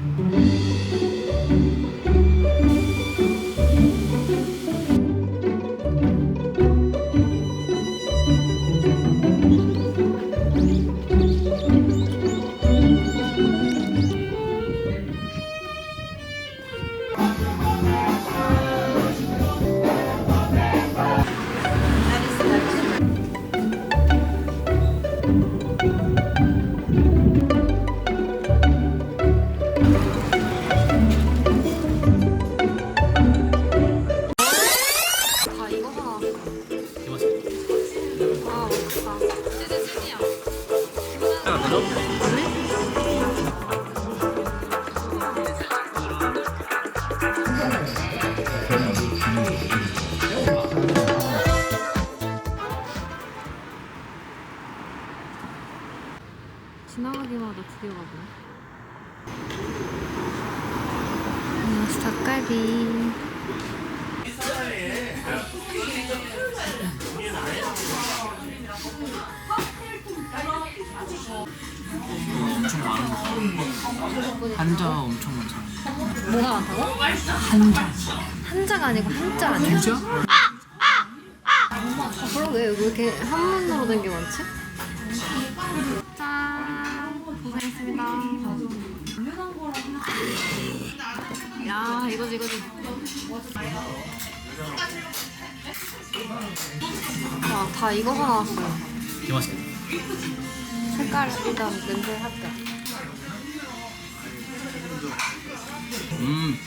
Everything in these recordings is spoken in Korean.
아 하 많다고? 한자 한자가 아니고 한자 아니야? 진짜? 아, 그러게 왜 이렇게 한문으로 된 게 많지? 짠 고생했습니다 야 이거지 이거지 와다 이거 하나 왔어요 되게 맛있다 색깔 일단 냄새 합격 음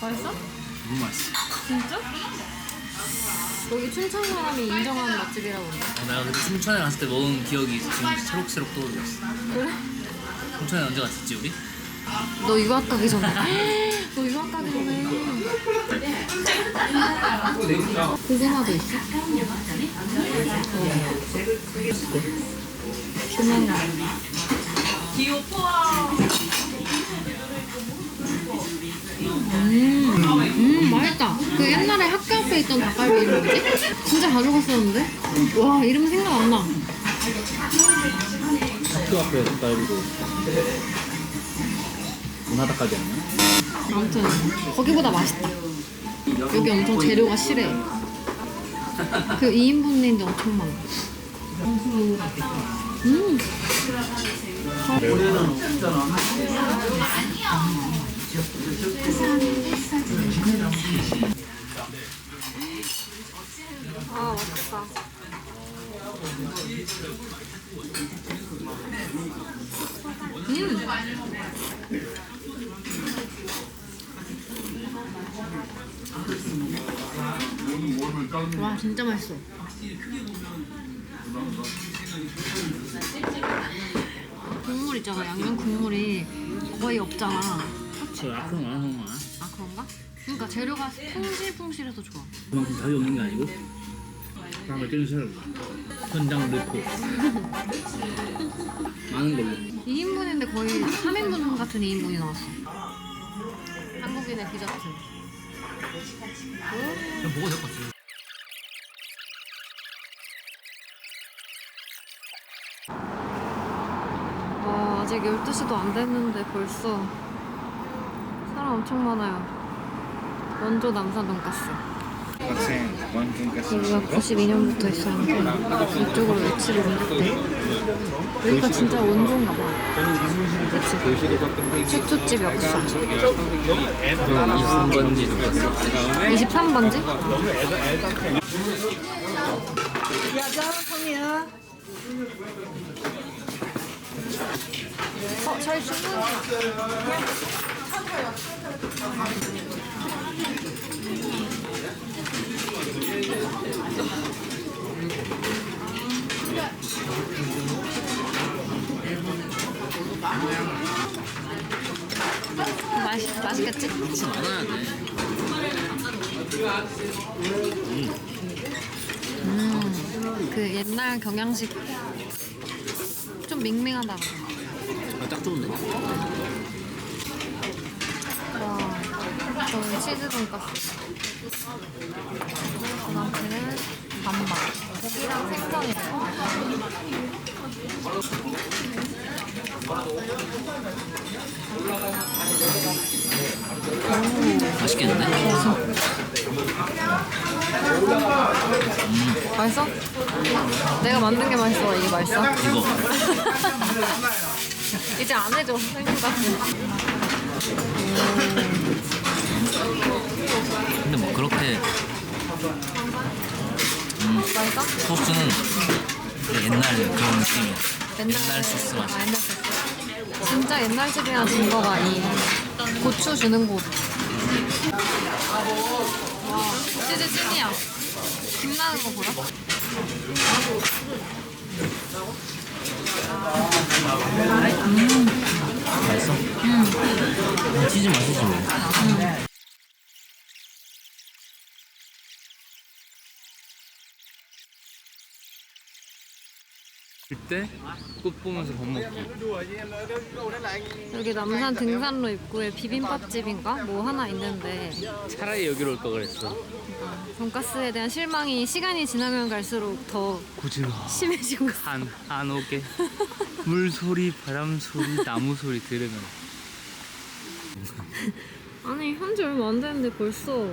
맛있어? 너무 맛있어 진짜? 여기 춘천 사람이 인정하는 맛집이라고 그러네 어, 내가 그때 춘천에 갔을 때 먹은 기억이 지금 새록새록 떠올랐어 그래? 춘천에 언제 갔었지 우리? 너 유학 가기 전에 너 유학 가기 전에 고구마도 있어? 주문가 음, 음 맛있다 그 옛날에 학교 앞에 있던 닭갈비 이름 뭐지? 진짜 자주 갔었는데 와 이름 생각 안 나 학교 앞에 닭갈비도 문화 닭갈비 아니야? 아무튼 거기보다 맛있다. 여기 엄청 재료가 실해. 그 2인분인데 엄청 많아. 음. 아 맛있다. 음. 와 진짜 맛있어. 국물 있잖아 양념 국물이 거의 없잖아. 앞으로 많은 거아 그런가? 그러니까 재료가 풍실풍실해서 좋아. 그만큼 답이 없는 게 아니고 다음에 찌는 새로 현장 넣고 많은 걸로 2인분인데 거의 3인분 같은 2인분이 나왔어. 한국인의 디저트. 그냥 먹어도 될것 같아 와 아직 12시도 안 됐는데 벌써 사람 엄청 많아요. 원조 남산 돈가스. 여기가 92년부터 있었는데 이쪽으로 위치를 옮겼대. 여기가 진짜 원조인가 봐. 그치? 최초집 역사. 23번지 돈가스 23번지? 어, 저희 주문. 맛있, 맛있겠지? 돼 음, 그 옛날 경양식 좀 밍밍하다고. 아, 딱 좋은데? 와, 저는 치즈 돈까스. 그 나한테는 반반. 고기랑 생선이래. 맛있겠는데? 맛있어? 내가 만든 게 맛있어. 이게 맛있어? 이거 이제 안 해줘. 생각같이. 근데 뭐 그렇게 맛있어? 소스는 옛날 그런 느낌이야 옛날 소스 맛 아, 옛날 소스. 진짜 옛날 집이나 증거가 이 고추 주는 곳. 와, 치즈 찐이야. 김 나는 거 보여? 맛있어? 음. 치즈 맛이지 뭐 그때 꽃 보면서 밥 먹기 여기 남산 등산로 입구에 비빔밥집인가? 뭐 하나 있는데 차라리 여기로 올 걸 그랬어 돈가스에 대한 실망이 시간이 지나면 갈수록 더 굳이 심해지고 있어. 안, 안 오게 물소리 바람소리 나무소리 들으면 아니 현지 얼마 안 됐는데 벌써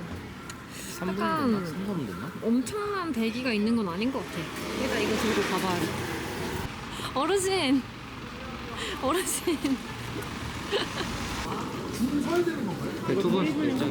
3분 약간- 됐나? 3분 됐나? 엄청난 대기가 있는 건 아닌 것 같아. 일단 이거 들고 가봐야 돼. 어르신! 어르신! 두분 입장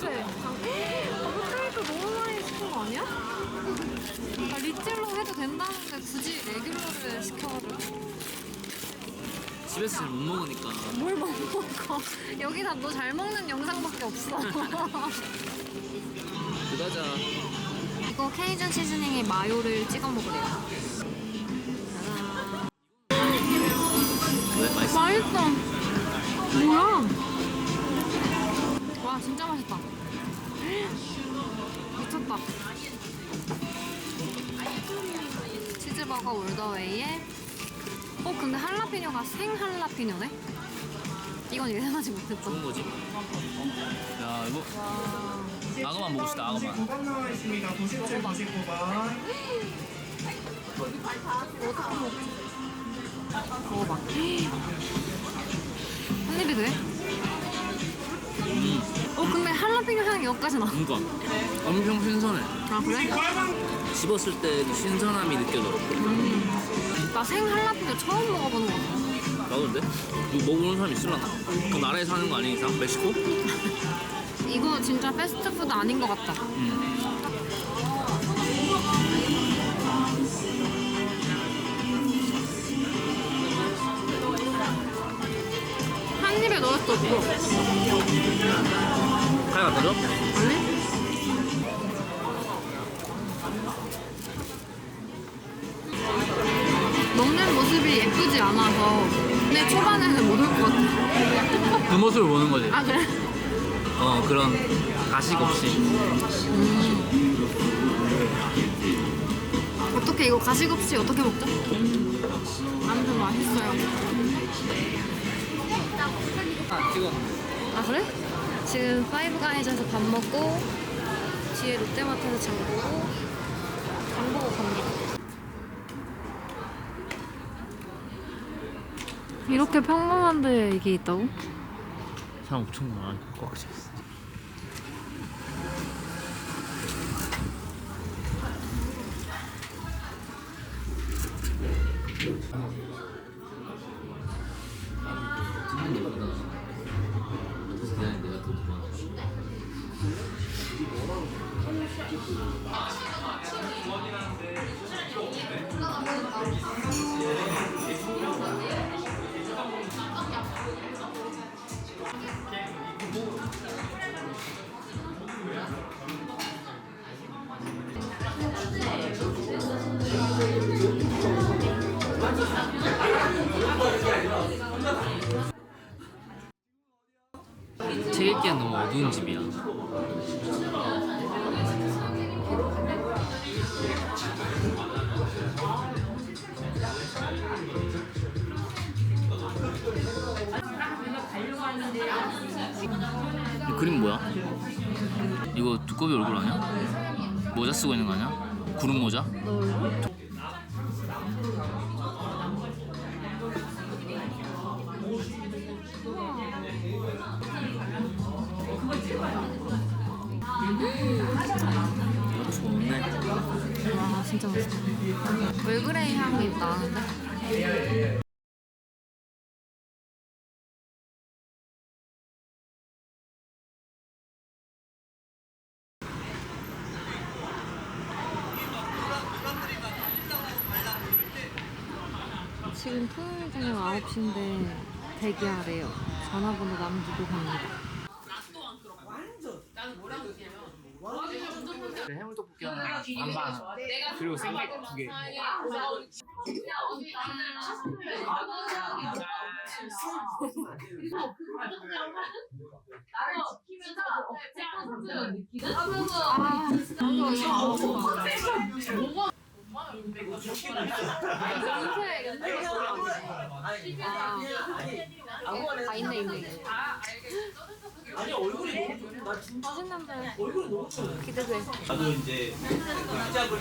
냄새. 어, 포테이토 너무 많이 시킨 거 아니야? 아, 리첼로 해도 된다는데 굳이 레귤러를 시켜가지고. 집에서 잘 못 먹으니까 뭘 못 먹어. 여기다 너 잘 먹는 영상밖에 없어. 그거자 이거 케이준 시즈닝에 마요를 찍어 먹으래요. 왜 맛있어? 맛있어. 뭐야? 와 진짜 맛있다. 미쳤다. 치즈버거 올더웨이에 어 근데 할라피뇨가 생 할라피뇨네? 이건 예상하지 못했어. 좋은 거지? 야 이거 악어만 먹고 싶다 악어만 공방 나와 있습니다. 97, 99번. 먹어봐. 한 입이 돼? 어 근데 할라피뇨 향이 여기까지 나. 그니까 엄청 신선해 아 그래? 씹었을 때 그 신선함이 느껴져 나 생 할라피뇨 처음 먹어보는 거 같아. 나도 근데? 이거 먹어보는 사람 있을라나? 그 나라에 사는 거 아닌 이상? 멕시코? 이거 진짜 패스트푸드 아닌 것 같다. 음. 수 없어. 칼 갖다 줘? 아니? 먹는 모습이 예쁘지 않아서 근데 초반에는 못 올 것 같아. 그 모습을 보는 거지 아 그래? 어 그런 가식 없이 어떻게 이거 가식 없이 어떻게 먹죠? 찍었는데. 아 그래? 지금 파이브가이즈에서 밥 먹고 뒤에 롯데마트에서 장 보고 장 보고 갑니다. 이렇게 평범한데 이게 있다고? 사람 엄청 많아. 꽉 찼어. 음. 제게 너무 어두운 집이야. 이 그림 뭐야? 이거 두꺼비 얼굴 아니야? 모자 쓰고 있는 거 아니야? 구름 모자? 좋네. 와 진짜 맛있다. 얼그레이 향이 나는데? 지금 토요일 저녁 9시인데 대기하래요. 전화번호 남기고 갑니다. 해물떡볶이 하나 반반 그리고 생맥 두 개. 연세 연세 아 있네 있네 아니 얼굴이 너무 좋- 나 진짜 맛있는데 얼굴이 너무 좋아. 기대돼 나도 이제 기자분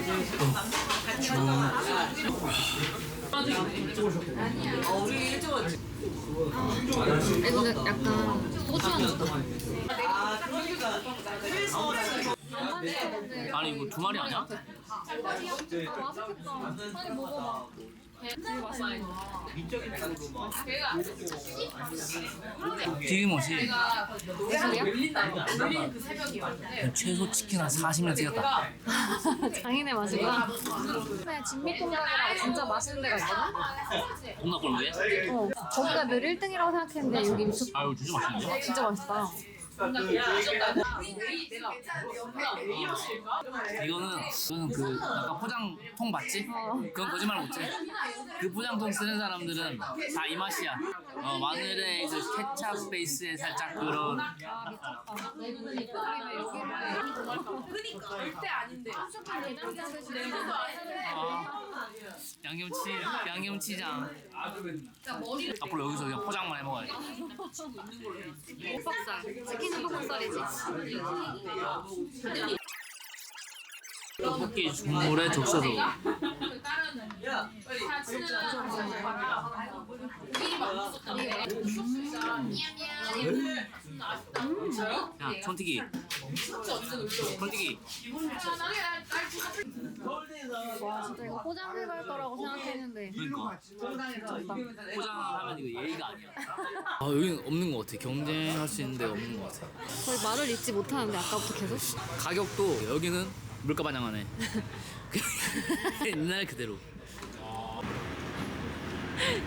어, 우리 일찍 왔지. 이거 근데 약간 소주 안주다 아, 그러니까 그래서 아니 이거 두 마리 아니야? 맛있겠다 빨리 먹어봐 미적인 쪽으로 막 튀김옷이? 최소 치킨 한 40년 튀겼다. 장인의 맛이구나 근데 진미통닭이라고 진짜 맛있는 데가 있거든? 동닭골무에? 어 거기가 늘 1등이라고 생각했는데 여기 미쳤다 아유 진짜 맛있는데? 진짜 맛있다 이거는 이거는 그 약간 포장통 맞지? 그건 거짓말 못해. 그 포장통 쓰는 사람들은 다 이 맛이야. 어, 마늘에 그 케찹 베이스에 살짝 그런 아, 양념치 양념치장. 앞으로 여기서 그냥 포장만 해 먹어야지. 퍽살 치킨 은 퍽살이지 떡볶이 국물에 적셔서. 야. 손튀기. 와 진짜 이거 포장해 갈 거라고 생각했는데 그러니까 포장하면 이거 예의가 아니야. 아 여기는 없는 것 같아. 경쟁할 수 있는 데가 없는 것 같아. 거의 말을 잊지 못하는데 아까부터 계속 가격도 여기는 물가 반영하네. 옛날 그대로.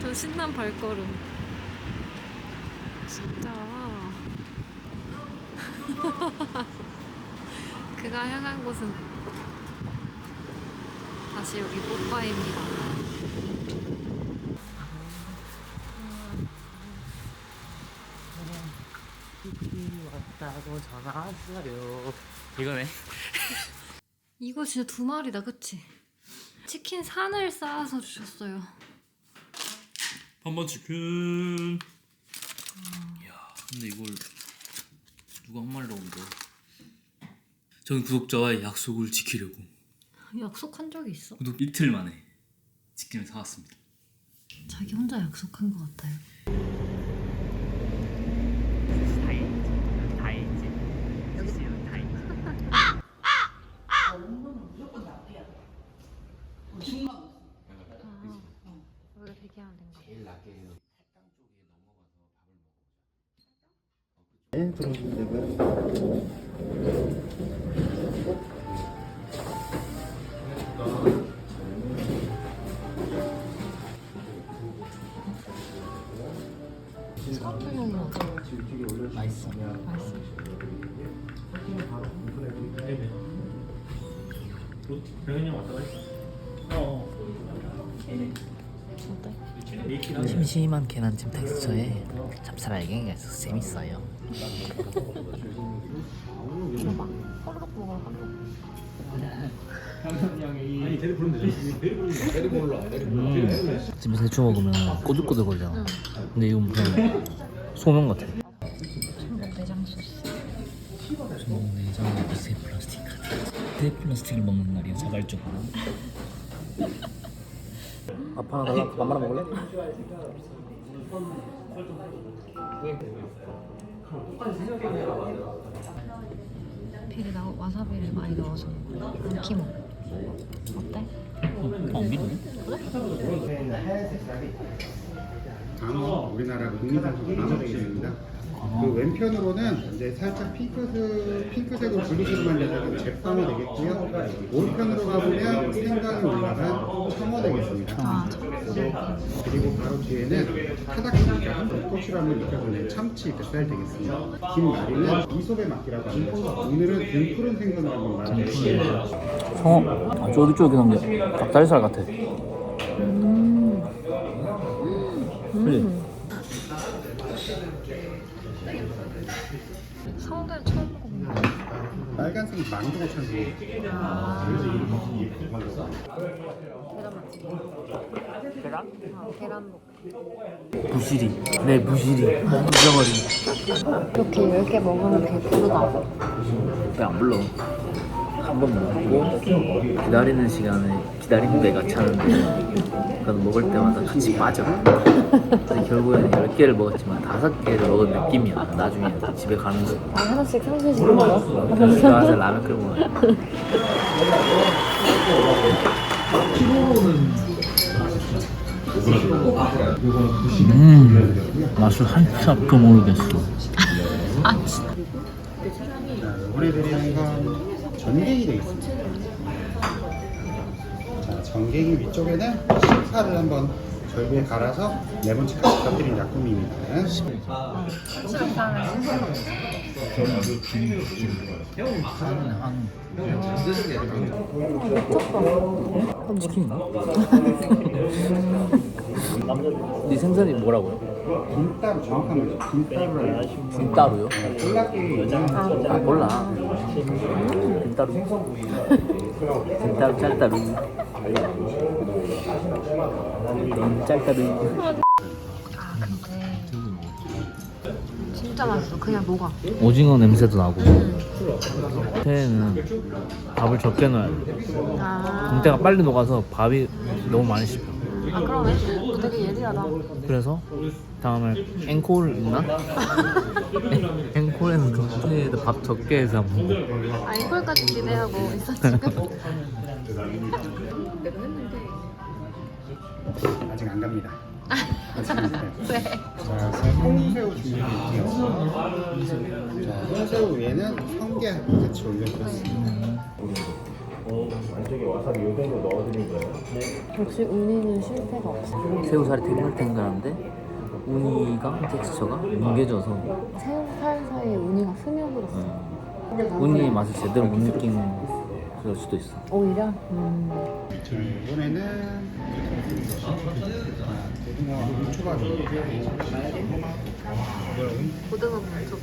좀 신난 발걸음 진짜 그가 향한 곳은 다시 여기 뽀빠입니다 왔다고 전화 왔어요. 이거네. 이거 진짜 두 마리다 그치? 치킨 산을 쌓아서 주셨어요 반반 치킨. 이야, 근데 이걸 누가 한 마리라고 믿어? 저는 구독자와의 약속을 지키려고 약속한 적이 있어? 구독 이틀 만에 치킨을 사왔습니다. 자기 혼자 약속한 것 같아요 사람들용이 맞아. 맛있어. 맛있어. 병현이 형 왔다 갔어? 어. 어때? 심심한 계란찜 텍스처에 찹쌀알갱이가 있어서 재밌어요. 음, 집에서 해쳐 먹으면 꼬들꼬들 거리잖아. 근데 이건 무슨 소면 같아. 내장 소스. 내장 새 플라스틱 새 플라스틱을 먹는 날이야 자발적으로. 밥 하나 달라? 밥 하나 먹을래? 비리 나 와사비를 많이 넣어서 김 어때? 어, 안 비리네. 광어 우리나라 국민산품 광어 되겠습니다. 그 왼편으로는 이제 살짝 핑크색 핑크색으로 블루색으로 만든 잿광어 되겠고요. 오른편으로 가보면 생강이 올라간 청어 되겠습니다. 아, 그리고 바로 뒤에는 카다키니까 고추랑을 익혀주는 참치 뱃살 되겠습니다. 김말이는 이솝의 맛이라고 합니다. 오늘은 등 푸른 생선을 한번 말아드릴게요. 성어 아, 쫄깃쫄깃한 게 닭다리살 같아. 그래. 빨간색 망고고추 생 계란 볶음. 부시리. 네 부시리. 잊어버린. 이렇게 10개 먹으면 배부르다. 배 안 불러. 한번 먹고 기다리는 시간에 기다리는 배가 차는데 그건 먹을 때마다 같이 빠져. 결국에는 10개를 먹었지만 5개를 먹은 느낌이야. 나중에 집에 가면서 아, 하나씩 상수씩 먹어. 가서 라면 끓여 먹어야 음, 맛을 한참도 모르겠어. 자, 이번에 드리는 건 전갱이 되겠습니다. 자, 전갱이 위쪽에는 식사를 한번 절구에 갈아서 네 번째 같이 곁들인 약품입니다. 치킨인가? 네 생선이 뭐라고요? 김따로 정확한 거죠. 김따로를 김따로요? 콜라끼리 아 몰라. 김따로. 김따로 짤따로. 음, 짤따로. 아, 근데 진짜 맛있어. 그냥 녹아. 오징어 냄새도 나고. 회는 밥을 적게 넣어야 돼. 아, 공대가 빨리 녹아서 밥이 너무 많이 씹혀. 아 그러네. 되게 예리하다. 그래서 다음에 앵콜 있나? 앵콜에는 동태에다 밥 적게 해서 먹고 아, 이걸까지 기대하고 있어 지금. 아직 안 갑니다. 네. 자, 송새우 준비해드릴게요. 자, 송새우 위에는 성게 같이 올려드렸습니다. 역시 운이는 실패가 없어. 새우살이 탱글탱글한데 우니가 텍스처가 뭉개져서 새우살 사이에 운이가 스며들었어. 어, 우니 맛을 제대로 못 느낀 그럴 수도 있어. 오히려? 음. 자, 이번에는 자, 고등어 무초밥 고등어 뭉쳐.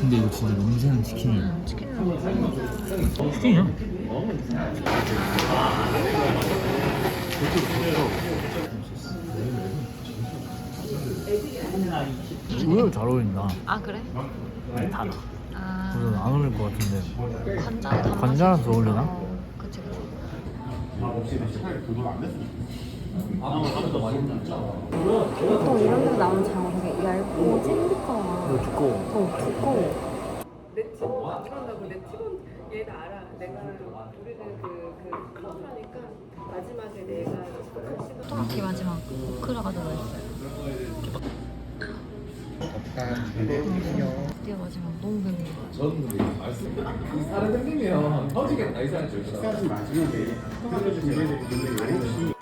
근데 이거 진짜 냄새는 치킨이야. 치킨은 뭐? 치킨이야. 의외로 잘 어울린다. 아 그래? 아니, 달아. 아 그래서 안 어울릴 것 같은데. 관자는 다 관자라서 어울리나? 어, 그치 그치. 보통 이런 데 나오는 장어 되게 얇고 찐득하고 이거 두꺼워. 더 두꺼워. 내 직원 그런다고 내 직원 얘도 알아. 내가 우리는 그, 그 카운터니까 마지막에 내가 토마키 마지막. 오크라가 들어있어요. 드디어 마지막. 너무 배고파. 식사하신 마지막에 준비해드릴 분들 많이